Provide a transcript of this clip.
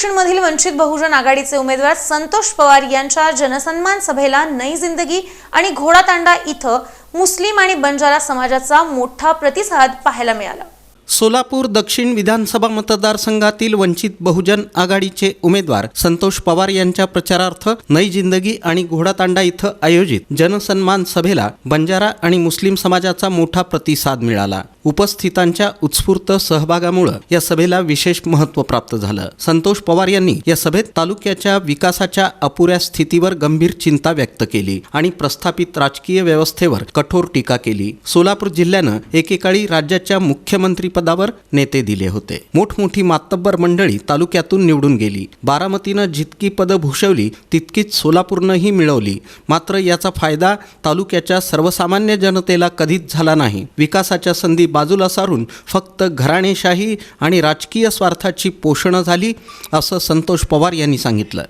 दक्षिणमधील वंचित बहुजन आघाडीचे उमेदवार संतोष पवार यांच्या जनसन्मान सभेला नई जिंदगी आणि घोडातांडा इथं मुस्लिम आणि बंजारा समाजाचा मोठा प्रतिसाद पाहायला मिळाला. सोलापूर दक्षिण विधानसभा मतदारसंघातील वंचित बहुजन आघाडीचे उमेदवार संतोष पवार यांच्या प्रचारार्थ नई जिंदगी आणि घोडातांडा इथं आयोजित जनसन्मान सभेला बंजारा आणि मुस्लिम समाजाचा मोठा प्रतिसाद मिळाला. उपस्थितांच्या उत्स्फूर्त सहभागामुळे या सभेला विशेष महत्त्व प्राप्त झालं. संतोष पवार यांनी या सभेत तालुक्याच्या विकासाच्या अपुऱ्या स्थितीवर गंभीर चिंता व्यक्त केली आणि प्रस्थापित राजकीय व्यवस्थेवर कठोर टीका केली. सोलापूर जिल्ह्यानं एकेकाळी राज्याच्या मुख्यमंत्रीपदावर नेते दिले होते. मोठमोठी मातब्बर मंडळी तालुक्यातून निवडून गेली. बारामतीनं जितकी पदं भूषवली तितकीच सोलापूरनंही मिळवली. मात्र याचा फायदा तालुक्याच्या सर्वसामान्य जनतेला कधीच झाला नाही. विकासाच्या संधी बाजूला सारून फक्त घराणेशाही आणि राजकीय स्वार्थाची पोषणं झाली असं संतोष पवार यांनी सांगितलं.